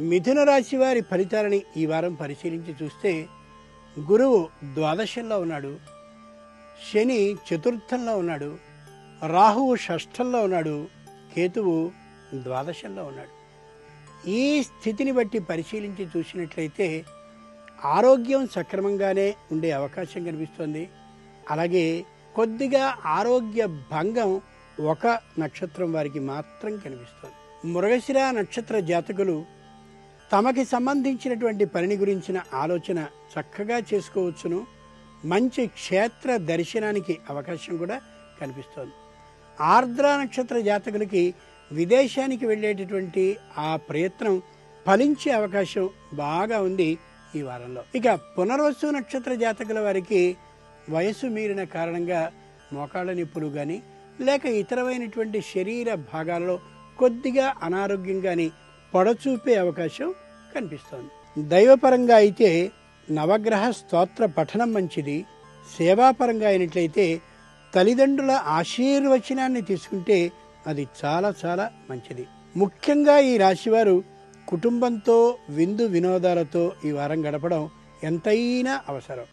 మిథున రాశి వారి ఫలితాలని ఈ వారం పరిశీలించి చూస్తే గురువు ద్వాదశంలో ఉన్నాడు శని చతుర్థంలో ఉన్నాడు రాహువు షష్ఠంలో ఉన్నాడు కేతువు ద్వాదశంలో ఉన్నాడు. ఈ స్థితిని బట్టి పరిశీలించి చూసినట్లయితే ఆరోగ్యం సక్రమంగానే ఉండే అవకాశం కనిపిస్తుంది. అలాగే కొద్దిగా ఆరోగ్య భంగం ఒక నక్షత్రం వారికి మాత్రం కనిపిస్తుంది. మృగశిర నక్షత్ర జాతకులు తమకి సంబంధించినటువంటి పనిని గురించిన ఆలోచన చక్కగా చేసుకోవచ్చును. మంచి క్షేత్ర దర్శనానికి అవకాశం కూడా కనిపిస్తోంది. ఆర్ద్ర నక్షత్ర జాతకులకి విదేశానికి వెళ్ళేటటువంటి ఆ ప్రయత్నం ఫలించే అవకాశం బాగా ఉంది ఈ వారంలో. ఇక పునర్వసు నక్షత్ర జాతకుల వారికి వయసు మీరిన కారణంగా మోకాళ్ళ నొప్పులు కానీ లేక ఇతరమైనటువంటి శరీర భాగాల్లో కొద్దిగా అనారోగ్యం కానీ పొడచూపే అవకాశం కనిపిస్తోంది. దైవపరంగా అయితే నవగ్రహ స్తోత్ర పఠనం మంచిది. సేవాపరంగా అయినట్లయితే తల్లిదండ్రుల ఆశీర్వచనాన్ని తీసుకుంటే అది చాలా చాలా మంచిది. ముఖ్యంగా ఈ రాశివారు కుటుంబంతో విందు వినోదాలతో ఈ వారం గడపడం ఎంతైనా అవసరం.